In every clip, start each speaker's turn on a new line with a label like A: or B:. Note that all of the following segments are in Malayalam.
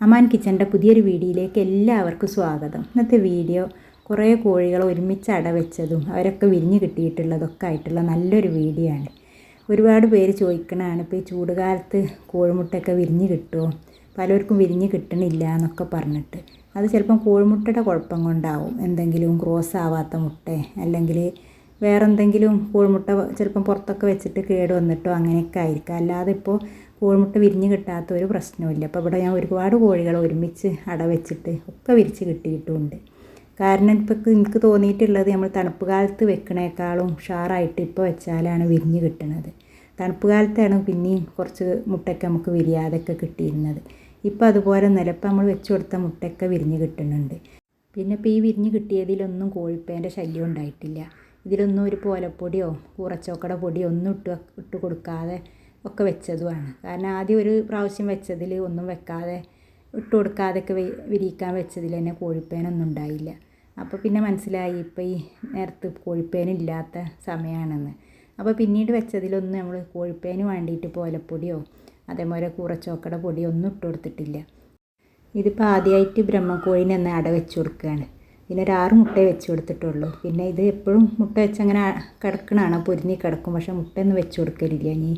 A: അമാൻ കിച്ചന്റെ പുതിയൊരു വീഡിയോയിലേക്ക് എല്ലാവർക്കും സ്വാഗതം. ഇന്നത്തെ വീഡിയോ കുറേ കോഴികൾ ഒരുമിച്ച് അടവെച്ചതും അവരൊക്കെ വിരിഞ്ഞ് കിട്ടിയിട്ടുള്ളതൊക്കെ ആയിട്ടുള്ള നല്ലൊരു വീഡിയോ ആണ്. ഒരുപാട് പേര് ചോദിക്കണതാണ് ഇപ്പോൾ ഈ ചൂടുകാലത്ത് കോഴിമുട്ടയൊക്കെ വിരിഞ്ഞ് കിട്ടുമോ പലർക്കും വിരിഞ്ഞ് കിട്ടണില്ല എന്നൊക്കെ പറഞ്ഞിട്ട്. അത് ചിലപ്പം കോഴിമുട്ടയുടെ കുഴപ്പം കൊണ്ടാവും. എന്തെങ്കിലും ക്രോസ് ആവാത്ത മുട്ട അല്ലെങ്കിൽ വേറെ എന്തെങ്കിലും കോഴിമുട്ട ചിലപ്പം പുറത്തൊക്കെ വെച്ചിട്ട് കേട് വന്നിട്ടോ അങ്ങനെയൊക്കെ ആയിരിക്കാം. അല്ലാതെ ഇപ്പോൾ കോഴിമുട്ട വിരിഞ്ഞ് കിട്ടാത്ത ഒരു പ്രശ്നമില്ല അപ്പോൾ ഇവിടെ ഞാൻ ഒരുപാട് കോഴികൾ ഒരുമിച്ച് അട വെച്ചിട്ട് ഒക്കെ വിരിച്ച് കിട്ടിയിട്ടുമുണ്ട് കാരണം ഇപ്പോൾ എനിക്ക് തോന്നിയിട്ടുള്ളത് നമ്മൾ തണുപ്പ് കാലത്ത് വെക്കണേക്കാളും ഉഷാറായിട്ട് ഇപ്പോൾ വെച്ചാലാണ് വിരിഞ്ഞ് കിട്ടുന്നത് തണുപ്പ് കാലത്താണ് പിന്നെയും കുറച്ച് മുട്ടയൊക്കെ നമുക്ക് വിരിയാതൊക്കെ കിട്ടിയിരുന്നത്. ഇപ്പോൾ അതുപോലെ നിലപ്പം നമ്മൾ വെച്ച് കൊടുത്ത മുട്ടയൊക്കെ വിരിഞ്ഞ് കിട്ടുന്നുണ്ട്. പിന്നെ ഇപ്പോൾ ഈ വിരിഞ്ഞ് കിട്ടിയതിലൊന്നും കോഴിപ്പേന്റെ ശല്യം ഉണ്ടായിട്ടില്ല. ഇതിലൊന്നും ഒരു പോലപ്പൊടിയോ കൂറച്ചോക്കട പൊടിയോ ഒന്നും ഇട്ട് ഇട്ട് കൊടുക്കാതെ ഒക്കെ വെച്ചതുമാണ് കാരണം ആദ്യം ഒരു പ്രാവശ്യം വെച്ചതിൽ ഒന്നും വെക്കാതെ ഇട്ട് കൊടുക്കാതെയൊക്കെ വിരിയിക്കാൻ വെച്ചതിൽ തന്നെ കോഴിപ്പേനൊന്നും ഉണ്ടായില്ല. അപ്പോൾ പിന്നെ മനസ്സിലായി ഇപ്പോൾ ഈ നേരത്ത് കോഴിപ്പേനില്ലാത്ത സമയമാണെന്ന് അപ്പോൾ പിന്നീട് വെച്ചതിലൊന്നും നമ്മൾ കോഴിപ്പേന് വേണ്ടിയിട്ട് പോലപ്പൊടിയോ അതേപോലെ കൂറച്ചോക്കട പൊടിയോ ഒന്നും ഇട്ട് കൊടുത്തിട്ടില്ല. ഇതിപ്പോൾ ആദ്യമായിട്ട് ബ്രഹ്മക്കോഴിനെ ഒന്ന് അട വെച്ച് കൊടുക്കുകയാണ് പിന്നെ ഒരു ആറ് മുട്ട വെച്ച് കൊടുത്തിട്ടുള്ളൂ. പിന്നെ ഇത് എപ്പോഴും മുട്ട വെച്ചങ്ങനെ അങ്ങനെ കിടക്കണതാണ് പൊരിഞ്ഞ് കിടക്കും. പക്ഷേ മുട്ടയൊന്നും വെച്ച് കൊടുക്കലില്ല. ഇനി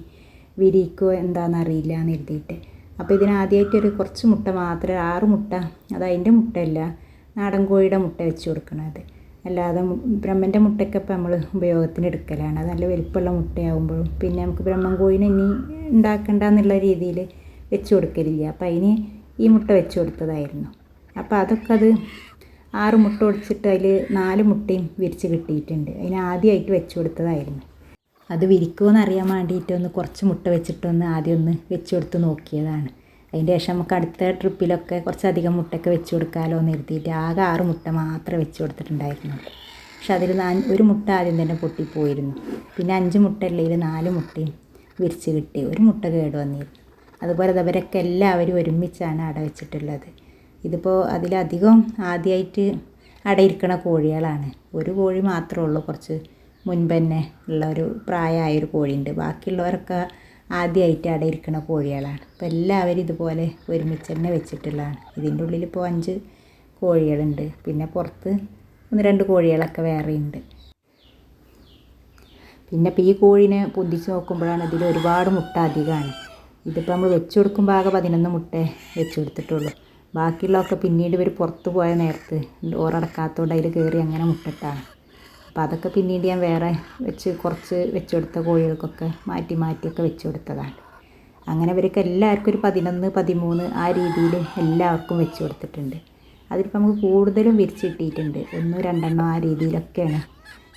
A: വിരിയിക്കോ എന്താണെന്നറിയില്ല എന്ന് എഴുതിയിട്ട്. അപ്പോൾ ഇതിനാദ്യമായിട്ടൊരു കുറച്ച് മുട്ട മാത്രമേ ആറ് മുട്ട അത് അതിന്റെ മുട്ടയല്ല നാടൻ കോഴിയുടെ മുട്ട വെച്ച് കൊടുക്കണത് അല്ലാതെ ബ്രഹ്മന്റെ മുട്ടയൊക്കെ ഇപ്പം നമ്മൾ ഉപയോഗത്തിന് എടുക്കലാണ്. അത് നല്ല വലിപ്പമുള്ള മുട്ടയാകുമ്പോഴും പിന്നെ നമുക്ക് ബ്രഹ്മൻ കോഴിനെ ഇനി ഉണ്ടാക്കണ്ട എന്നുള്ള രീതിയിൽ വെച്ച് കൊടുക്കലില്ല. അപ്പം അതിന് ഈ മുട്ട വെച്ച് കൊടുത്തതായിരുന്നു. അപ്പോൾ അതൊക്കെ അത് ആറ് മുട്ട ഒടിച്ചിട്ട് അതിൽ നാല് മുട്ടയും വിരിച്ച് കിട്ടിയിട്ടുണ്ട്. അതിന് ആദ്യമായിട്ട് വെച്ച് കൊടുത്തതായിരുന്നു. അത് വിരിക്കുമോ അറിയാൻ വേണ്ടിയിട്ട് ഒന്ന് കുറച്ച് മുട്ട വെച്ചിട്ടൊന്ന് ആദ്യം ഒന്ന് വെച്ച് കൊടുത്ത് നോക്കിയതാണ്. അതിന്റെ ശേഷം നമുക്ക് അടുത്ത ട്രിപ്പിലൊക്കെ കുറച്ചധികം മുട്ടയൊക്കെ വെച്ച് കൊടുക്കാമല്ലോ എന്ന് എഴുതിയിട്ട് ആകെ ആറ് മുട്ട മാത്രം വെച്ച് കൊടുത്തിട്ടുണ്ടായിരുന്നുള്ളൂ പക്ഷെ അതിൽ നാ ഒരു മുട്ട ആദ്യം തന്നെ പൊട്ടിപ്പോയിരുന്നു. പിന്നെ അഞ്ച് മുട്ട അല്ലെങ്കിൽ നാല് മുട്ടയും വിരിച്ച് കിട്ടി. ഒരു മുട്ട കേട് വന്നിരുന്നു അതുപോലെ അവരൊക്കെ എല്ലാവരും ഒരുമിച്ചാണ് അട വെച്ചിട്ടുള്ളത്. ഇതിപ്പോൾ അതിലധികം ആദ്യമായിട്ട് അടയിരിക്കണ കോഴികളാണ്. ഒരു കോഴി മാത്രമേ ഉള്ളൂ കുറച്ച് മുൻപ് തന്നെ ഉള്ള ഒരു പ്രായമായൊരു കോഴിയുണ്ട്. ബാക്കിയുള്ളവരൊക്കെ ആദ്യമായിട്ട് അവിടെ ഇരിക്കുന്ന കോഴികളാണ്. അപ്പം എല്ലാവരും ഇതുപോലെ ഒരുമിച്ച് തന്നെ വെച്ചിട്ടുള്ളതാണ്. ഇതിന്റെ ഉള്ളിൽ ഇപ്പോൾ അഞ്ച് കോഴികളുണ്ട്. പിന്നെ പുറത്ത് ഒന്ന് രണ്ട് കോഴികളൊക്കെ വേറെയുണ്ട് പിന്നെ ഇപ്പോൾ ഈ കോഴിനെ പൊന്തിച്ച് നോക്കുമ്പോഴാണ് ഇതിൽ ഒരുപാട് മുട്ട അധികമാണ്. ഇതിപ്പോൾ നമ്മൾ വെച്ച് കൊടുക്കുമ്പോൾ ആകെ പതിനൊന്ന് മുട്ട വെച്ച് കൊടുത്തിട്ടുള്ളൂ. ബാക്കിയുള്ളതൊക്കെ പിന്നീട് ഇവർ പുറത്ത് പോയ നേരത്ത് ഡോറടക്കാത്തതുകൊണ്ട് അതിൽ കയറി അങ്ങനെ മുട്ടിട്ടാണ് അപ്പോൾ അതൊക്കെ പിന്നീട് ഞാൻ വേറെ വെച്ച് കുറച്ച് വെച്ച് കൊടുത്ത കോഴികൾക്കൊക്കെ മാറ്റി മാറ്റിയൊക്കെ വെച്ച് കൊടുത്തതാണ് അങ്ങനെ ഇവർക്ക് എല്ലാവർക്കും ഒരു പതിനൊന്ന് പതിമൂന്ന് ആ രീതിയിൽ എല്ലാവർക്കും വെച്ച് കൊടുത്തിട്ടുണ്ട് അതിലിപ്പോൾ നമുക്ക് കൂടുതലും വിരിച്ച് കിട്ടിയിട്ടുണ്ട്. ഒന്നും രണ്ടെണ്ണോ ആ രീതിയിലൊക്കെയാണ്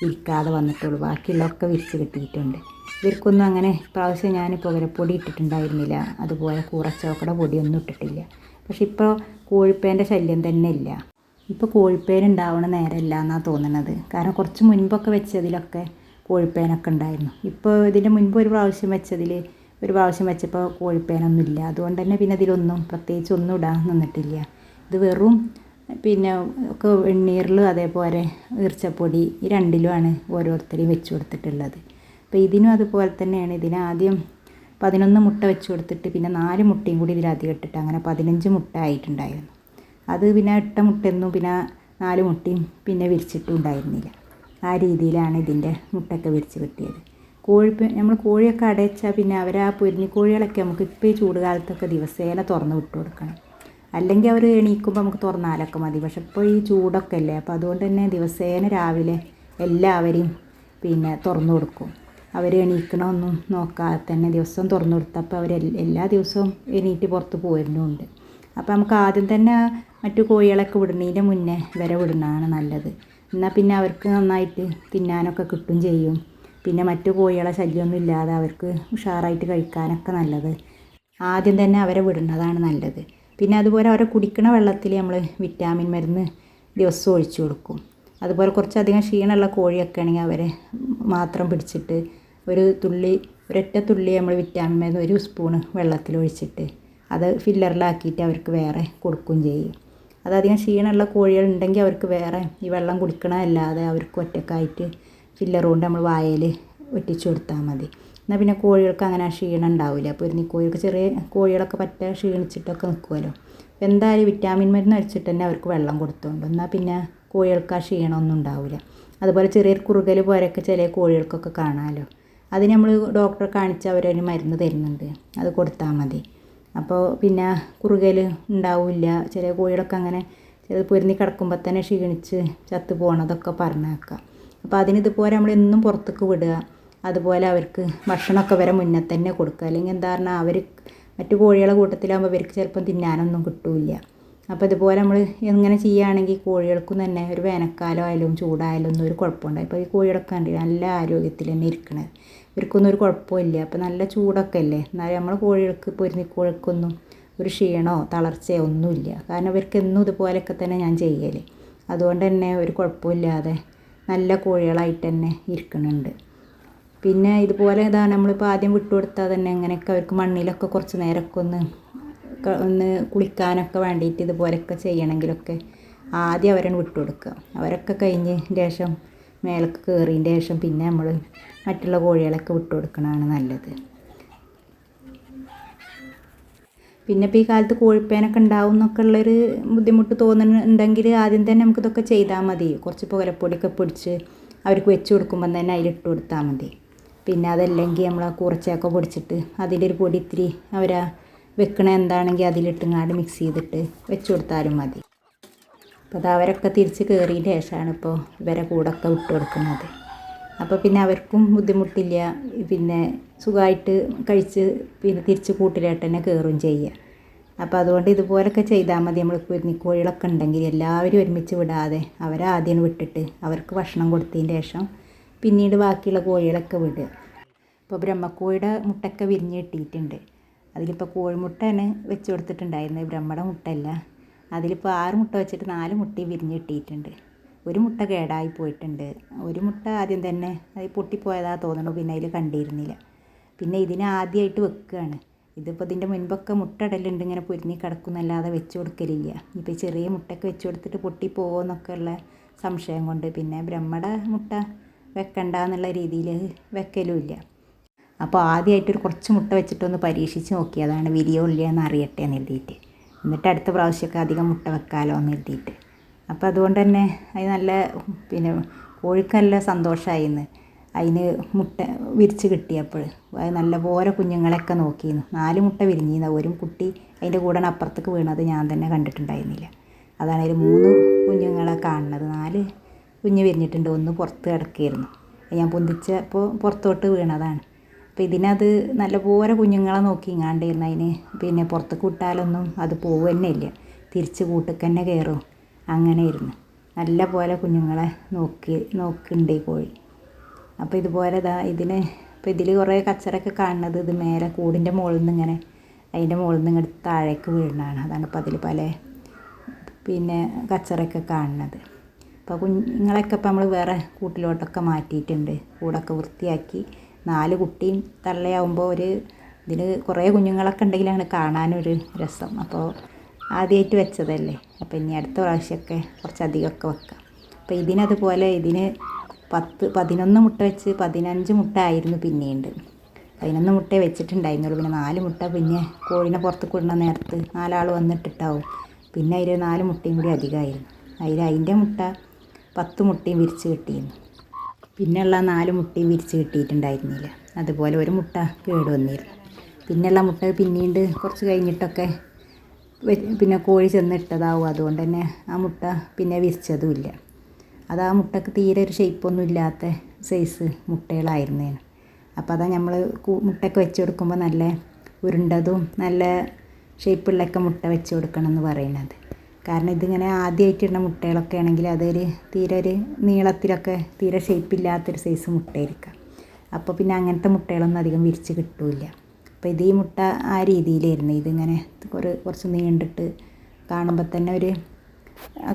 A: വിരിക്കാതെ വന്നിട്ടുള്ളൂ. ബാക്കിയുള്ളതൊക്കെ വിരിച്ച് കിട്ടിയിട്ടുണ്ട്. ഇവർക്കൊന്നും അങ്ങനെ പ്രാവശ്യം ഞാൻ പുകരപ്പൊടി ഇട്ടിട്ടുണ്ടായിരുന്നില്ല. അതുപോലെ കൂറച്ചോക്കട പൊടിയൊന്നും ഇട്ടിട്ടില്ല. പക്ഷെ ഇപ്പോൾ കോഴിപ്പേന്റെ ശല്യം തന്നെ ഇല്ല. ഇപ്പോൾ കോഴിപ്പേൻ ഉണ്ടാവണ നേരമല്ല എന്നാണ് തോന്നുന്നത് കാരണം കുറച്ച് മുൻപൊക്കെ വെച്ചതിലൊക്കെ കോഴിപ്പേനൊക്കെ ഉണ്ടായിരുന്നു. ഇപ്പോൾ ഇതിന്റെ മുൻപ് ഒരു പ്രാവശ്യം വെച്ചതിൽ ഒരു പ്രാവശ്യം വെച്ചപ്പോൾ കോഴിപ്പേനൊന്നും ഇല്ല. അതുകൊണ്ട് തന്നെ പിന്നെ ഇതിലൊന്നും പ്രത്യേകിച്ച് ഒന്നും ഇടാൻ നിന്നിട്ടില്ല. ഇത് വെറും പിന്നെ ഒക്കെ വെണ്ണീറിൽ അതേപോലെ ഈർച്ചപ്പൊടി ഈ രണ്ടിലുമാണ് ഓരോരുത്തരെയും വെച്ച് കൊടുത്തിട്ടുള്ളത്. അപ്പോൾ ഇതിനും അതുപോലെ തന്നെയാണ്. ഇതിന് ആദ്യം പതിനൊന്ന് മുട്ട വെച്ച് കൊടുത്തിട്ട് പിന്നെ നാല് മുട്ടയും കൂടി ഇതിലധികം ഇട്ടിട്ട് അങ്ങനെ പതിനഞ്ച് മുട്ട ആയിട്ടുണ്ടായിരുന്നു. അത് പിന്നെ ഇട്ട മുട്ടയൊന്നും പിന്നെ നാല് മുട്ടയും പിന്നെ വിരിച്ചിട്ടും ഉണ്ടായിരുന്നില്ല. ആ രീതിയിലാണ് ഇതിന്റെ മുട്ടയൊക്കെ വിരിച്ച് കിട്ടിയത്. കോഴി നമ്മൾ കോഴിയൊക്കെ അടച്ചാൽ പിന്നെ അവർ ആ പൊരിഞ്ഞി കോഴികളൊക്കെ നമുക്ക് ഇപ്പോൾ ഈ ചൂട് കാലത്തൊക്കെ ദിവസേന തുറന്ന് വിട്ടു കൊടുക്കണം. അല്ലെങ്കിൽ അവർ എണീക്കുമ്പോൾ നമുക്ക് തുറന്നാലൊക്കെ മതി. പക്ഷെ ഇപ്പോൾ ഈ ചൂടൊക്കെ അല്ലേ? അപ്പോൾ അതുകൊണ്ട് തന്നെ ദിവസേന രാവിലെ എല്ലാവരെയും പിന്നെ തുറന്നു കൊടുക്കും. അവർ എണീക്കണമൊന്നും നോക്കാതെ തന്നെ ദിവസവും തുറന്നു കൊടുത്തപ്പോൾ അവർ എല്ലാ ദിവസവും എണീറ്റ് പുറത്ത് പോയിരുന്നുണ്ട് അപ്പോൾ നമുക്ക് ആദ്യം തന്നെ മറ്റു കോഴികളൊക്കെ വിടുന്നതിന്റെ മുന്നേ വരെ വിടുന്നതാണ് നല്ലത്. എന്നാൽ പിന്നെ അവർക്ക് നന്നായിട്ട് തിന്നാനൊക്കെ കിട്ടും ചെയ്യും. പിന്നെ മറ്റു കോഴികളെ ശല്യമൊന്നും ഇല്ലാതെ അവർക്ക് ഉഷാറായിട്ട് കഴിക്കാനൊക്കെ നല്ലത്. ആദ്യം തന്നെ അവരെ വിടുന്നതാണ് നല്ലത്. പിന്നെ അതുപോലെ അവരെ കുടിക്കുന്ന വെള്ളത്തിൽ നമ്മൾ വിറ്റാമിൻ മരുന്ന് ദിവസവും ഒഴിച്ചു കൊടുക്കും. അതുപോലെ കുറച്ചധികം ക്ഷീണമുള്ള കോഴിയൊക്കെ ആണെങ്കിൽ അവരെ മാത്രം പിടിച്ചിട്ട് ഒരു തുള്ളി ഒരൊറ്റ തുള്ളി നമ്മൾ വിറ്റാമിൻ മരുന്ന് ഒരു സ്പൂണ് വെള്ളത്തിൽ ഒഴിച്ചിട്ട് അത് ഫില്ലറിലാക്കിയിട്ട് അവർക്ക് വേറെ കൊടുക്കുകയും ചെയ്യും. അതധികം ക്ഷീണമുള്ള കോഴികൾ ഉണ്ടെങ്കിൽ അവർക്ക് വേറെ ഈ വെള്ളം കുടിക്കണമല്ലാതെ അവർക്ക് ഒറ്റക്കായിട്ട് ഫില്ലർ കൊണ്ട് നമ്മൾ വായയിൽ ഒറ്റിച്ചു കൊടുത്താൽ മതി. എന്നാൽ പിന്നെ കോഴികൾക്ക് അങ്ങനെ ക്ഷീണം ഉണ്ടാവില്ല ഇനി കോഴികൾക്ക് ചെറിയ കോഴികളൊക്കെ പറ്റ ക്ഷീണിച്ചിട്ടൊക്കെ നിൽക്കുമല്ലോ അപ്പോൾ എന്തായാലും വിറ്റാമിൻ മരുന്ന് അടിച്ചിട്ട് തന്നെ അവർക്ക് വെള്ളം കൊടുത്തോണ്ട് എന്നാൽ പിന്നെ കോഴികൾക്ക് ആ ക്ഷീണമൊന്നും ഉണ്ടാവില്ല അതുപോലെ ചെറിയ കുറുകൽ പോരൊക്കെ ചില കോഴികൾക്കൊക്കെ കാണാമല്ലോ. അതിന് നമ്മൾ ഡോക്ടറെ കാണിച്ച് അവരൊരു മരുന്ന് തരുന്നുണ്ട്. അത് കൊടുത്താൽ മതി. അപ്പോൾ പിന്നെ കുറുകൽ ഉണ്ടാവില്ല. ചില കോഴികളൊക്കെ അങ്ങനെ ചിലത് പൊരുന്നി കിടക്കുമ്പോൾ തന്നെ ക്ഷീണിച്ച് ചത്തു പോകണതൊക്കെ പറഞ്ഞേക്കാം. അപ്പോൾ അതിന് ഇതുപോലെ നമ്മൾ പുറത്തേക്ക് വിടുക. അതുപോലെ അവർക്ക് ഭക്ഷണമൊക്കെ വരെ മുന്നേ തന്നെ കൊടുക്കുക. അല്ലെങ്കിൽ എന്താ പറഞ്ഞാൽ അവർ മറ്റു കോഴികളെ കൂട്ടത്തിലാകുമ്പോൾ അവർക്ക് ചിലപ്പം തിന്നാനൊന്നും കിട്ടില്ല. അപ്പോൾ ഇതുപോലെ നമ്മൾ ഇങ്ങനെ ചെയ്യുകയാണെങ്കിൽ കോഴികൾക്കും തന്നെ ഒരു വേനൽക്കാലം ആയാലും ചൂടായാലും ഒന്നും ഒരു കുഴപ്പമുണ്ടായി ഇപ്പോൾ ഈ കോഴികളൊക്കെ ഉണ്ട് നല്ല ആരോഗ്യത്തിൽ തന്നെ ഇരിക്കണത്. ഇവർക്കൊന്നും ഒരു കുഴപ്പമില്ല. അപ്പോൾ നല്ല ചൂടൊക്കെ അല്ലേ എന്നാലും നമ്മൾ കോഴികൾക്ക് പൊരുന്നി കോഴിക്കൊന്നും ഒരു ക്ഷീണമോ തളർച്ചയോ ഒന്നുമില്ല. കാരണം ഇവർക്ക് എന്നും ഇതുപോലെയൊക്കെ തന്നെ ഞാൻ ചെയ്യൽ അതുകൊണ്ട് തന്നെ ഒരു കുഴപ്പമില്ലാതെ നല്ല കോഴികളായിട്ട് തന്നെ ഇരിക്കുന്നുണ്ട് പിന്നെ ഇതുപോലെ ഇതാണ് നമ്മളിപ്പോൾ ആദ്യം വിട്ടുകൊടുത്താൽ തന്നെ ഇങ്ങനെയൊക്കെ അവർക്ക് മണ്ണിലൊക്കെ കുറച്ച് നേരമൊക്കെ ഒന്ന് ഒന്ന് കുളിക്കാനൊക്കെ വേണ്ടിയിട്ട് ഇതുപോലെയൊക്കെ ചെയ്യണമെങ്കിലൊക്കെ ആദ്യം അവരെ വിട്ടുകൊടുക്കുക. അവരൊക്കെ കഴിഞ്ഞ് ശേഷം മേലേക്ക് കയറിയതിന്റെ ശേഷം പിന്നെ നമ്മൾ മറ്റുള്ള കോഴികളൊക്കെ വിട്ടു കൊടുക്കണതാണ് നല്ലത്. പിന്നെ ഇപ്പോൾ ഈ കാലത്ത് കോഴിപ്പേനൊക്കെ ഉണ്ടാവും എന്നൊക്കെ ഉള്ളൊരു ബുദ്ധിമുട്ട് തോന്നുന്നുണ്ടെങ്കിൽ ആദ്യം തന്നെ നമുക്കിതൊക്കെ ചെയ്താൽ മതി. കുറച്ച് പുകലപ്പൊടിയൊക്കെ പിടിച്ച് അവർക്ക് വെച്ച് കൊടുക്കുമ്പം തന്നെ അതിലിട്ട് കൊടുത്താൽ മതി. പിന്നെ അതല്ലെങ്കിൽ നമ്മൾ ആ കുറച്ചൊക്കെ പൊടിച്ചിട്ട് അതിലൊരു പൊടി ഇത്തിരി അവരാ വെക്കണ എന്താണെങ്കിൽ അതിലിട്ടുങ്ങാണ്ട് മിക്സ് ചെയ്തിട്ട് വെച്ച് കൊടുത്താലും മതി. അപ്പോൾ അത് അവരൊക്കെ തിരിച്ച് കയറിയതിന് ശേഷമാണ് ഇപ്പോൾ ഇവരെ കൂടൊക്കെ വിട്ടു കൊടുക്കുന്നത്. അപ്പോൾ പിന്നെ അവർക്കും ബുദ്ധിമുട്ടില്ല. പിന്നെ സുഖമായിട്ട് കഴിച്ച് പിന്നെ തിരിച്ച് കൂട്ടിലായിട്ട് തന്നെ കയറുകയും ചെയ്യുക. അപ്പോൾ അതുകൊണ്ട് ഇതുപോലൊക്കെ ചെയ്താൽ മതി. നമ്മൾ കുരുന്നിക്കോഴികളൊക്കെ ഉണ്ടെങ്കിൽ എല്ലാവരും ഒരുമിച്ച് വിടാതെ അവരെ ആദ്യം വിട്ടിട്ട് അവർക്ക് ഭക്ഷണം കൊടുത്തതിന് ശേഷം പിന്നീട് ബാക്കിയുള്ള കോഴികളൊക്കെ വിടുക. ഇപ്പോൾ ബ്രഹ്മക്കോഴിയുടെ മുട്ടൊക്കെ വിരിഞ്ഞ് കിട്ടിയിട്ടുണ്ട്. അതിലിപ്പോൾ കോഴിമുട്ടയാണ് വെച്ച് കൊടുത്തിട്ടുണ്ടായിരുന്നത്. ബ്രഹ്മയുടെ മുട്ടയല്ല. അതിലിപ്പോൾ ആറ് മുട്ട വെച്ചിട്ട് നാല് മുട്ടയും വിരിഞ്ഞ് കിട്ടിയിട്ടുണ്ട്. ഒരു മുട്ട കേടായി പോയിട്ടുണ്ട്. ഒരു മുട്ട ആദ്യം തന്നെ അത് പൊട്ടിപ്പോയതാ തോന്നുന്നു പിന്നെ അതിൽ കണ്ടിരുന്നില്ല. പിന്നെ ഇതിനെ ആദ്യമായിട്ട് വെക്കുകയാണ് ഇതിപ്പോൾ ഇതിന്റെ മുൻപൊക്കെ മുട്ട ഇടലുണ്ട് ഇങ്ങനെ പൊരിഞ്ഞ് കിടക്കുന്നല്ലാതെ വെച്ച് കൊടുക്കലില്ല. ഇപ്പോൾ ചെറിയ മുട്ടയൊക്കെ വെച്ച് കൊടുത്തിട്ട് പൊട്ടിപ്പോകുമെന്നൊക്കെ ഉള്ള സംശയം കൊണ്ട് പിന്നെ ബ്രഹ്മട മുട്ട വെക്കണ്ട എന്നുള്ള രീതിയിൽ വെക്കലുമില്ല. അപ്പോൾ ആദ്യമായിട്ടൊരു കുറച്ച് മുട്ട വെച്ചിട്ടൊന്ന് പരീക്ഷിച്ച് നോക്കിയതാണ് വിരിയോ ഇല്ല എന്ന് അറിയട്ടെ എന്ന് എഴുതിയിട്ട്. എന്നിട്ട് അടുത്ത പ്രാവശ്യമൊക്കെ അധികം മുട്ട വെക്കാമല്ലോ എന്ന് എഴുതിയിട്ട് അപ്പോൾ അതുകൊണ്ട് തന്നെ അത് നല്ല പിന്നെ കോഴിക്ക് നല്ല സന്തോഷമായിന്ന്. അതിന് മുട്ട വിരിച്ച് കിട്ടിയപ്പോൾ അത് നല്ലപോലെ കുഞ്ഞുങ്ങളെയൊക്കെ നോക്കിയിരുന്നു. നാല് മുട്ട വിരിഞ്ഞിരുന്നു. ഒരു കുട്ടി അതിന്റെ കൂടെ അപ്പുറത്തേക്ക് വീണത് ഞാൻ തന്നെ കണ്ടിട്ടുണ്ടായിരുന്നില്ല. അതാണ് അതിൽ മൂന്ന് കുഞ്ഞുങ്ങളെ കാണുന്നത്. നാല് കുഞ്ഞ് വിരിഞ്ഞിട്ടുണ്ട്. ഒന്ന് പുറത്ത് കിടക്കുകയായിരുന്നു. ഞാൻ പൊന്തിച്ചപ്പോൾ പുറത്തോട്ട് വീണതാണ്. അപ്പോൾ ഇതിനത് നല്ലപോലെ കുഞ്ഞുങ്ങളെ നോക്കി ഇങ്ങാണ്ടിരുന്ന അതിന് പിന്നെ പുറത്തേക്ക് വിട്ടാലൊന്നും അത് പോവുക തന്നെ ഇല്ല തിരിച്ച് കൂട്ടിക്കന്നെ കയറും അങ്ങനെ ഇരുന്നു നല്ല പോലെ കുഞ്ഞുങ്ങളെ നോക്കി നോക്കുന്നുണ്ട് ഈ കോഴി. അപ്പോൾ ഇതുപോലെ ഇതാ ഇതിന് ഇപ്പോൾ ഇതിൽ കുറേ കച്ചറൊക്കെ കാണുന്നത് ഇത് മേലെ കൂടിന്റെ മുകളിൽ നിന്ന് ഇങ്ങനെ അതിന്റെ മുകളിൽ നിന്ന് ഇങ്ങോട്ട് താഴേക്ക് വീഴുന്നതാണ് അതാണ് ഇപ്പോൾ അതിൽ പല പിന്നെ കച്ചറൊക്കെ കാണുന്നത്. അപ്പോൾ കുഞ്ഞുങ്ങളൊക്കെ ഇപ്പോൾ നമ്മൾ വേറെ കൂട്ടിലോട്ടൊക്കെ മാറ്റിയിട്ടുണ്ട്. കൂടൊക്കെ വൃത്തിയാക്കി നാല് കുട്ടിയും തള്ളയാവുമ്പോൾ ഒരു ഇതിൽ കുറേ കുഞ്ഞുങ്ങളൊക്കെ ഉണ്ടെങ്കിലാണ് കാണാനൊരു രസം. അപ്പോൾ ആദ്യമായിട്ട് വെച്ചതല്ലേ. അപ്പോൾ ഇനി അടുത്ത പ്രാവശ്യമൊക്കെ കുറച്ചധികമൊക്കെ വെക്കാം. അപ്പോൾ ഇതിനതുപോലെ ഇതിന് പത്ത് പതിനൊന്ന് മുട്ട വെച്ച് പതിനഞ്ച് മുട്ട ആയിരുന്നു പിന്നെയുണ്ട് പതിനൊന്ന് മുട്ട വെച്ചിട്ടുണ്ടായിരുന്നുള്ളൂ. പിന്നെ നാല് മുട്ട പിന്നെ കോഴിനെ പുറത്ത് കൂടുന്ന നേരത്ത് നാലാൾ വന്നിട്ടിട്ടാവും. പിന്നെ അതിൽ നാല് മുട്ടയും കൂടി അധികമായിരുന്നു. അതിൽ അതിന്റെ മുട്ട പത്ത് മുട്ടയും വിരിച്ച് കിട്ടിയിരുന്നു. പിന്നെയുള്ള നാല് മുട്ടയും വിരിച്ച് കിട്ടിയിട്ടുണ്ടായിരുന്നില്ല. അതുപോലെ ഒരു മുട്ട കേട് വന്നിരുന്നു പിന്നെയുള്ള മുട്ട പിന്നീട് കുറച്ച് കഴിഞ്ഞിട്ടൊക്കെ പിന്നെ കോഴി ചെന്നിട്ടതാവും. അതുകൊണ്ട് തന്നെ ആ മുട്ട പിന്നെ വിരിച്ചതുമില്ല. അത് ആ മുട്ടക്ക് തീരെ ഒരു ഷേപ്പൊന്നും ഇല്ലാത്ത സൈസ് മുട്ടകളായിരുന്നേനു. അപ്പോൾ അതാ നമ്മൾ മുട്ടയ്ക്ക് വെച്ച് കൊടുക്കുമ്പോൾ നല്ല ഉരുണ്ടതും നല്ല ഷേപ്പുള്ളൊക്കെ മുട്ട വെച്ച് കൊടുക്കണം എന്ന് പറയുന്നത് കാരണം ഇതിങ്ങനെ ആദ്യമായിട്ടിടുന്ന മുട്ടകളൊക്കെ ആണെങ്കിൽ അതൊരു തീരെ ഒരു നീളത്തിലൊക്കെ തീരെ ഷേപ്പില്ലാത്തൊരു സൈസ് മുട്ടയായിരിക്കാം. അപ്പോൾ പിന്നെ അങ്ങനത്തെ മുട്ടകളൊന്നും അധികം വിരിച്ച് കിട്ടില്ല. അപ്പോൾ ഇത് ഈ മുട്ട ആ രീതിയിലായിരുന്നു. ഇതിങ്ങനെ ഒരു കുറച്ച് നീണ്ടിട്ട് കാണുമ്പോൾ തന്നെ ഒരു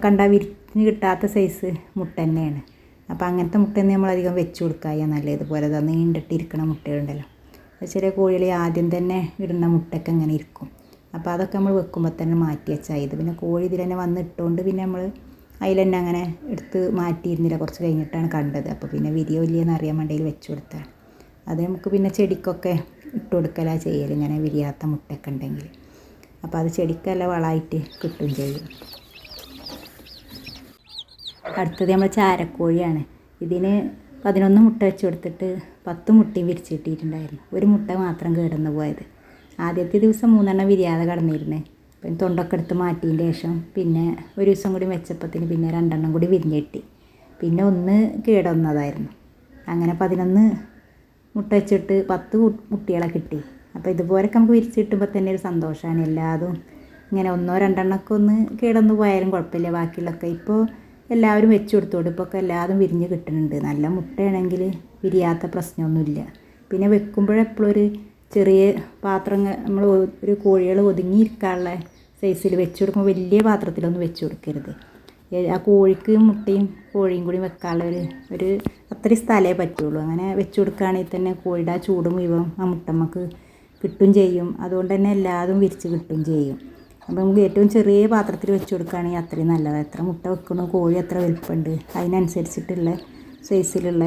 A: കണ്ടാൽ വിരിഞ്ഞ് കിട്ടാത്ത സൈസ് മുട്ട തന്നെയാണ്. അപ്പോൾ അങ്ങനത്തെ മുട്ടയൊന്നും നമ്മളധികം വെച്ച് കൊടുക്കുക നല്ലത്. ഇതുപോലെ നീണ്ടിട്ടിരിക്കണ മുട്ടകളുണ്ടല്ലോ. അത് ചെറിയ കോഴികൾ ആദ്യം തന്നെ ഇടുന്ന മുട്ടയൊക്കെ അങ്ങനെ ഇരിക്കും. അപ്പോൾ അതൊക്കെ നമ്മൾ വെക്കുമ്പോൾ തന്നെ മാറ്റി വെച്ചാൽ ഇത് പിന്നെ കോഴി ഇതിൽ തന്നെ വന്നിട്ടുകൊണ്ട് പിന്നെ നമ്മൾ അതിൽ തന്നെ അങ്ങനെ എടുത്ത് മാറ്റിയിരുന്നില്ല. കുറച്ച് കഴിഞ്ഞിട്ടാണ് കണ്ടത്. അപ്പോൾ പിന്നെ വിരിയോ ഇല്ലയെന്ന് അറിയാൻ വേണ്ടി വെച്ച് കൊടുത്താണ് അത് നമുക്ക് പിന്നെ ചെടിക്കൊക്കെ ഇട്ട് കൊടുക്കലാണ് ചെയ്യൽ ഇങ്ങനെ വിരിയാത്ത മുട്ടയൊക്കെ ഉണ്ടെങ്കിൽ. അപ്പോൾ അത് ചെടിക്കല്ല വളമായിട്ട് കിട്ടും ചെയ്യും. അടുത്തത് നമ്മൾ ചാരക്കോഴിയാണ്. ഇതിന് പതിനൊന്ന് മുട്ട വെച്ച് കൊടുത്തിട്ട് പത്ത് മുട്ടയും വിരിച്ചിട്ടിട്ടുണ്ടായിരുന്നു. ഒരു മുട്ട മാത്രം കേടന്ന് പോയത്. ആദ്യത്തെ ദിവസം മൂന്നെണ്ണം വിരിയാതെ കടന്നിരുന്നേ. അപ്പം തൊണ്ടൊക്കെ എടുത്ത് മാറ്റിയതിന്റെ ശേഷം പിന്നെ ഒരു ദിവസം കൂടി വെച്ചപ്പത്തിന് പിന്നെ രണ്ടെണ്ണം കൂടി വിരിഞ്ഞ് കിട്ടി പിന്നെ ഒന്ന് കേടൊന്നതായിരുന്നു. അങ്ങനെ പതിനൊന്ന് മുട്ട വെച്ചിട്ട് പത്ത് മുട്ടികളെ കിട്ടി. അപ്പോൾ ഇതുപോലൊക്കെ നമുക്ക് വിരിച്ച് കിട്ടുമ്പോൾ തന്നെ ഒരു സന്തോഷമാണ്. എല്ലാതും ഇങ്ങനെ ഒന്നോ രണ്ടെണ്ണമൊക്കെ ഒന്ന് കേടൊന്ന് പോയാലും കുഴപ്പമില്ല. ബാക്കിയുള്ളൊക്കെ ഇപ്പോൾ എല്ലാവരും വെച്ച് കൊടുത്തോട്ട് ഇപ്പോൾ ഒക്കെ എല്ലാതും വിരിഞ്ഞ് കിട്ടുന്നുണ്ട്. നല്ല മുട്ടയാണെങ്കിൽ വിരിയാത്ത പ്രശ്നമൊന്നുമില്ല. പിന്നെ വെക്കുമ്പോഴെപ്പോഴും ഒരു ചെറിയ പാത്രങ്ങൾ നമ്മൾ ഒരു കോഴികൾ ഒതുങ്ങിയിരിക്കാനുള്ള സൈസിൽ വെച്ച് കൊടുക്കുമ്പോൾ വലിയ പാത്രത്തിലൊന്നും വെച്ച് കൊടുക്കരുത്. ആ കോഴിക്ക് മുട്ടയും കോഴിയും കൂടി വെക്കാനുള്ള ഒരു ഒരു അത്രയും സ്ഥലമേ പറ്റുള്ളൂ. അങ്ങനെ വെച്ച് കൊടുക്കുകയാണെങ്കിൽ തന്നെ കോഴിയുടെ ആ ചൂട് മുഴുവൻ ആ മുട്ടമ്മക്ക് കിട്ടും ചെയ്യും. അതുകൊണ്ട് തന്നെ എല്ലാതും വിരിച്ച് കിട്ടും ചെയ്യും. അപ്പോൾ നമുക്ക് ഏറ്റവും ചെറിയ പാത്രത്തിൽ വെച്ച് കൊടുക്കുകയാണെങ്കിൽ അത്രയും നല്ലത്. എത്ര മുട്ട വെക്കണോ കോഴി എത്ര വലുപ്പമുണ്ട്. അതിനനുസരിച്ചിട്ടുള്ള സൈസിലുള്ള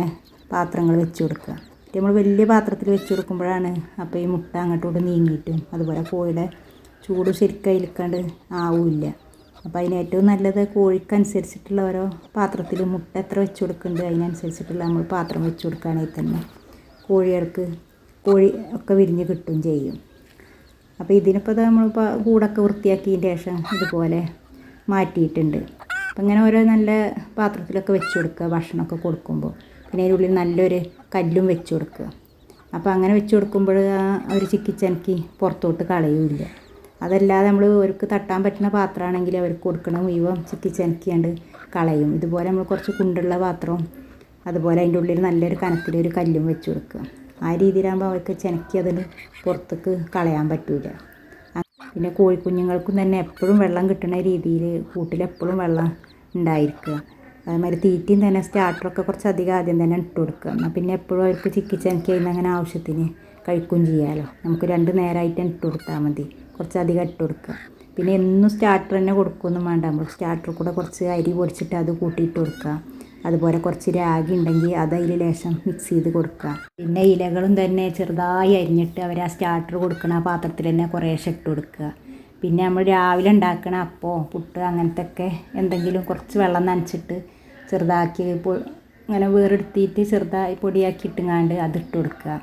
A: പാത്രങ്ങൾ വെച്ച് കൊടുക്കുക. നമ്മൾ വലിയ പാത്രത്തിൽ വെച്ച് കൊടുക്കുമ്പോഴാണ് അപ്പോൾ ഈ മുട്ട അങ്ങോട്ടോട്ട് നീങ്ങിയിട്ടും അതുപോലെ കോഴിയുടെ ചൂട് ശരിക്കും അതിലിക്കാണ്ട് ആവില്ല. അപ്പോൾ അതിന് ഏറ്റവും നല്ലത് കോഴിക്കനുസരിച്ചിട്ടുള്ള ഓരോ പാത്രത്തിൽ മുട്ട എത്ര വെച്ച് കൊടുക്കുന്നുണ്ട് അതിനനുസരിച്ചിട്ടുള്ള നമ്മൾ പാത്രം വെച്ച് കൊടുക്കുകയാണെങ്കിൽ തന്നെ കോഴികൾക്ക് കോഴി ഒക്കെ വിരിഞ്ഞ് കിട്ടും ചെയ്യും. അപ്പോൾ ഇതിനിപ്പോൾ നമ്മളിപ്പോൾ കൂടൊക്കെ വൃത്തിയാക്കിയതിന് ശേഷം ഇതുപോലെ മാറ്റിയിട്ടുണ്ട്. അപ്പം ഇങ്ങനെ ഓരോ നല്ല പാത്രത്തിലൊക്കെ വെച്ച് കൊടുക്കുക ഭക്ഷണമൊക്കെ കൊടുക്കുമ്പോൾ. പിന്നെ അതിനുള്ളിൽ നല്ലൊരു കല്ലും വെച്ച് കൊടുക്കുക. അപ്പോൾ അങ്ങനെ വെച്ച് കൊടുക്കുമ്പോൾ ഒരു ചിക്കിച്ചനക്കി പുറത്തോട്ട് കളയുമില്ല അതല്ലാതെ നമ്മൾ അവർക്ക് തട്ടാൻ പറ്റുന്ന പാത്രമാണെങ്കിൽ അവർക്ക് കൊടുക്കണ മുഴുവൻ ചിക്കിച്ചനക്കിയാണ്ട് കളയും. ഇതുപോലെ നമ്മൾ കുറച്ച് കുണ്ടുള്ള പാത്രവും അതുപോലെ അതിന്റെ ഉള്ളിൽ നല്ലൊരു കനത്തിലൊരു കല്ലും വെച്ച് കൊടുക്കുക. ആ രീതിയിലാകുമ്പോൾ അവർക്ക് ചെനക്കി അതിന് പുറത്തേക്ക് കളയാൻ പറ്റില്ല പിന്നെ കോഴിക്കുഞ്ഞുങ്ങൾക്കും തന്നെ എപ്പോഴും വെള്ളം കിട്ടുന്ന രീതിയിൽ കൂട്ടിലെപ്പോഴും വെള്ളം ഉണ്ടായിരിക്കുക. അതേമാതിരി തീറ്റയും തന്നെ സ്റ്റാർട്ടറൊക്കെ കുറച്ച് അധികം ആദ്യം തന്നെ ഇട്ട് കൊടുക്കുക. എന്നാൽ പിന്നെ എപ്പോഴും അവർക്ക് ചിക്കി ചെനക്കി ചെയ്യുന്ന അങ്ങനെ ആവശ്യത്തിന് കഴിക്കുകയും ചെയ്യാമല്ലോ നമുക്ക് രണ്ട് നേരമായിട്ട് ഇട്ട് കൊടുത്താൽ മതി. കുറച്ച് അധികം ഇട്ട് കൊടുക്കുക. പിന്നെ എന്നും സ്റ്റാർട്ടർ തന്നെ കൊടുക്കുകയൊന്നും വേണ്ട. നമ്മൾ സ്റ്റാർട്ടർ കൂടെ കുറച്ച് അരി പൊടിച്ചിട്ട് അത് കൂട്ടിയിട്ട് കൊടുക്കുക. അതുപോലെ കുറച്ച് രാഗി ഉണ്ടെങ്കിൽ അത് അതിൽ ലേശം മിക്സ് ചെയ്ത് കൊടുക്കുക. പിന്നെ ഇലകളും തന്നെ ചെറുതായി അരിഞ്ഞിട്ട് അവർ ആ സ്റ്റാർട്ടർ കൊടുക്കുന്ന പാത്രത്തിൽ തന്നെ കുറേശ്ശെ ഇട്ട് കൊടുക്കുക. പിന്നെ നമ്മൾ രാവിലെ ഉണ്ടാക്കണ അപ്പോൾ പുട്ട് അങ്ങനത്തെ ഒക്കെ എന്തെങ്കിലും കുറച്ച് വെള്ളം നനച്ചിട്ട് ചെറുതാക്കി ഇങ്ങനെ വേറെടുത്തിട്ട് ചെറുതായി പൊടിയാക്കി ഇട്ടുങ്ങാണ്ട് അത് ഇട്ട് കൊടുക്കുക.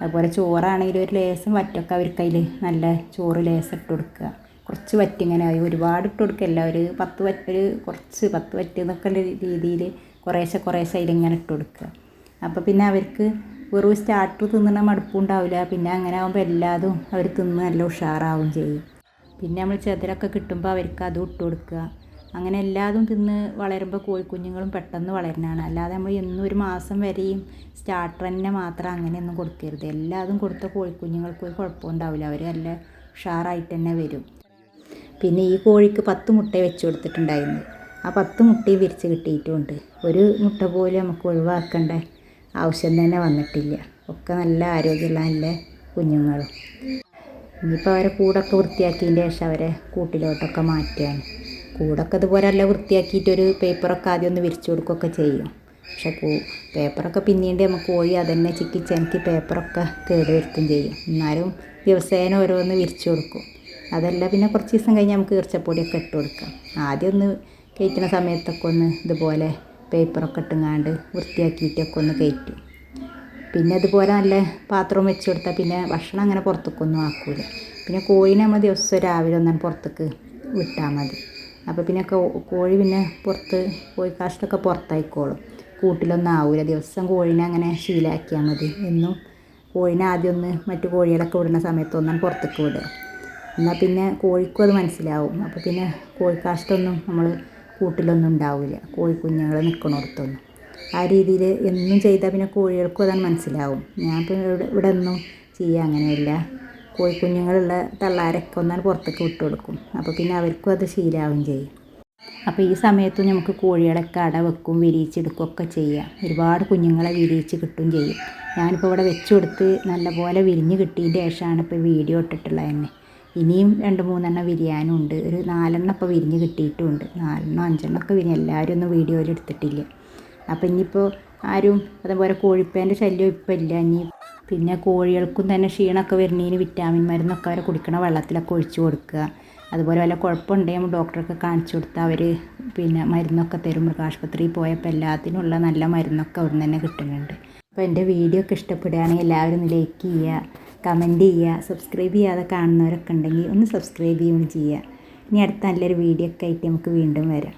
A: അതുപോലെ ചോറാണെങ്കിൽ ഒരു ലേസം വറ്റൊക്കെ അവർ അതിൽ നല്ല ചോറ് ലേസം ഇട്ട് കൊടുക്കുക. കുറച്ച് വറ്റ് ഇങ്ങനെ ആയി. ഒരുപാട് ഇട്ട് കൊടുക്കല്ല. ഒരു പത്ത് വറ്റ ഒരു കുറച്ച് പത്ത് വറ്റ് എന്നൊക്കെ ഉള്ള രീതിയിൽ കുറേശ്ശെ കുറേശ്ശെ അതിലിങ്ങനെ ഇട്ട് കൊടുക്കുക. അപ്പോൾ പിന്നെ അവർക്ക് വെറും സ്റ്റാർട്ടർ തിന്നണ മടുപ്പുണ്ടാവില്ല പിന്നെ അങ്ങനെ ആകുമ്പോൾ എല്ലാതും അവർ തിന്ന് നല്ല ഉഷാറാവും ചെയ്യും. പിന്നെ നമ്മൾ ചെതലൊക്കെ കിട്ടുമ്പോൾ അവർക്ക് അതും ഇട്ട് കൊടുക്കുക. അങ്ങനെ എല്ലാതും തിന്ന് വളരുമ്പോൾ കോഴിക്കുഞ്ഞുങ്ങളും പെട്ടെന്ന് വളരുന്നതാണ്. അല്ലാതെ നമ്മൾ എന്നും ഒരു മാസം വരെയും സ്റ്റാർട്ടർ തന്നെ മാത്രം അങ്ങനെയൊന്നും കൊടുക്കരുത്. എല്ലാതും കൊടുത്ത കോഴിക്കുഞ്ഞുങ്ങൾക്ക് ഒരു കുഴപ്പമുണ്ടാവില്ല അവർ നല്ല ഉഷാറായിട്ട് തന്നെ വരും. പിന്നെ ഈ കോഴിക്ക് പത്ത് മുട്ട വെച്ച് കൊടുത്തിട്ടുണ്ടായിരുന്നു. ആ പത്ത് മുട്ടയും വിരിച്ച് കിട്ടിയിട്ടുമുണ്ട് ഒരു മുട്ട പോലും നമുക്ക് ഒഴിവാക്കേണ്ട ആവശ്യം തന്നെ വന്നിട്ടില്ല. ഒക്കെ നല്ല ആരോഗ്യമുള്ള നല്ല കുഞ്ഞുങ്ങളും. ഇനിയിപ്പോൾ അവരെ കൂടൊക്കെ വൃത്തിയാക്കിയതിന്റെ ശേഷം അവരെ കൂട്ടിലോട്ടൊക്കെ മാറ്റുകയാണ്. കൂടൊക്കെ ഇതുപോലെ അല്ല വൃത്തിയാക്കിയിട്ടൊരു പേപ്പറൊക്കെ ആദ്യം ഒന്ന് വിരിച്ചു കൊടുക്കുകയൊക്കെ ചെയ്യും. പക്ഷെ പൂ പേപ്പറൊക്കെ പിന്നീട് നമുക്ക് പോയി അതന്നെ ചിക്കി ചെനക്കി പേപ്പറൊക്കെ കേട് വരുത്തും ചെയ്യും. എന്നാലും ദിവസേന ഓരോന്ന് വിരിച്ചു കൊടുക്കും. അതല്ല പിന്നെ കുറച്ച് ദിവസം കഴിഞ്ഞ് നമുക്ക് ഈർച്ചപ്പൊടിയൊക്കെ ഇട്ട് കൊടുക്കാം. ആദ്യം ഒന്ന് കയറ്റുന്ന സമയത്തൊക്കെ ഒന്ന് ഇതുപോലെ പേപ്പറൊക്കെ ഇട്ടുങ്ങാണ്ട് വൃത്തിയാക്കിയിട്ടൊക്കെ ഒന്ന് കയറ്റും. പിന്നെ അതുപോലെ നല്ല പാത്രവും വെച്ച് കൊടുത്താൽ പിന്നെ ഭക്ഷണം അങ്ങനെ പുറത്തേക്കൊന്നും ആക്കൂല. പിന്നെ കോഴീനെ നമ്മൾ ദിവസം രാവിലെ ഒന്നാണ് പുറത്തേക്ക് വിട്ടാൽ മതി. അപ്പോൾ പിന്നെ കോഴി പിന്നെ പുറത്ത് കോഴി കാഷ്ടമൊക്കെ പുറത്തായിക്കോളും. കൂട്ടിലൊന്നും ആവില്ല ദിവസം കോഴീനെ അങ്ങനെ ശീലാക്കിയാൽ മതി. എന്നും കോഴീനെ ആദ്യം ഒന്ന് മറ്റു കോഴികളൊക്കെ വിടുന്ന സമയത്ത് പുറത്തേക്ക് വിടുക. എന്നാൽ പിന്നെ കോഴിക്കും അത് മനസ്സിലാവും. അപ്പോൾ പിന്നെ കോഴിക്കാഷ്ടമൊന്നും നമ്മൾ കൂട്ടിലൊന്നും ഉണ്ടാവില്ല കോഴിക്കുഞ്ഞുങ്ങൾ നിൽക്കണോടത്തൊന്നും ആ രീതിയിൽ എന്നും ചെയ്താൽ പിന്നെ കോഴികൾക്കും അതാണ് മനസ്സിലാവും. ഞാൻ ഇപ്പോൾ ഇവിടെ ഒന്നും ചെയ്യുക അങ്ങനെയല്ല. കോഴിക്കുഞ്ഞുങ്ങളുള്ള തള്ളാരൊക്കെ ഒന്നാണ് പുറത്തേക്ക് വിട്ട് കൊടുക്കും. അപ്പോൾ പിന്നെ അവർക്കും അത് ശീലാവും ചെയ്യും. അപ്പോൾ ഈ സമയത്ത് നമുക്ക് കോഴികളൊക്കെ അട വെക്കും വിരിയിച്ചെടുക്കും ഒക്കെ ചെയ്യാം. ഒരുപാട് കുഞ്ഞുങ്ങളെ വിരിയിച്ച് കിട്ടും ചെയ്യും. ഞാനിപ്പോൾ ഇവിടെ വെച്ച് കൊടുത്ത് നല്ലപോലെ വിരിഞ്ഞ് കിട്ടിയതിന്റെ ശേഷമാണ് ഇപ്പോൾ വീഡിയോ ഇട്ടിട്ടുള്ളത് തന്നെ. ഇനിയും രണ്ട് മൂന്നെണ്ണം വിരിയാനും ഉണ്ട് ഒരു നാലെണ്ണം ഇപ്പോൾ വിരിഞ്ഞ് കിട്ടിയിട്ടുമുണ്ട്. നാലെണ്ണം അഞ്ചെണ്ണം ഒക്കെ വിരിഞ്ഞ്. എല്ലാവരും ഒന്നും വീഡിയോയിൽ എടുത്തിട്ടില്ല. അപ്പോൾ ഇനിയിപ്പോൾ ആരും അതേപോലെ കോഴിപ്പേന്റെ ശല്യം ഇപ്പം ഇല്ല. ഇനി പിന്നെ കോഴികൾക്കും തന്നെ ക്ഷീണമൊക്കെ വരുന്നതിന് വിറ്റാമിൻ മരുന്നൊക്കെ അവരെ കുടിക്കണ വെള്ളത്തിലൊക്കെ ഒഴിച്ച് കൊടുക്കുക. അതുപോലെ വല്ല കുഴപ്പമുണ്ടെങ്കിൽ നമ്മൾ ഡോക്ടറൊക്കെ കാണിച്ചു കൊടുത്താൽ അവർ പിന്നെ മരുന്നൊക്കെ തരും. മൃഗാശുപത്രിയിൽ പോയപ്പോൾ എല്ലാത്തിനുള്ള നല്ല മരുന്നൊക്കെ അവിടെ തന്നെ കിട്ടുന്നുണ്ട്. അപ്പോൾ എന്റെ വീഡിയോ ഒക്കെ ഇഷ്ടപ്പെടുകയാണെങ്കിൽ എല്ലാവരും ലൈക്ക് ചെയ്യുക കമന്റ് ചെയ്യുക സബ്സ്ക്രൈബ് ചെയ്യാതെ കാണുന്നവരൊക്കെ ഉണ്ടെങ്കിൽ ഒന്ന് സബ്സ്ക്രൈബ് ചെയ്യുകയും ചെയ്യുക ഇനി അടുത്ത നല്ലൊരു വീഡിയോ ഒക്കെ ആയിട്ട് നമുക്ക് വീണ്ടും വരാം.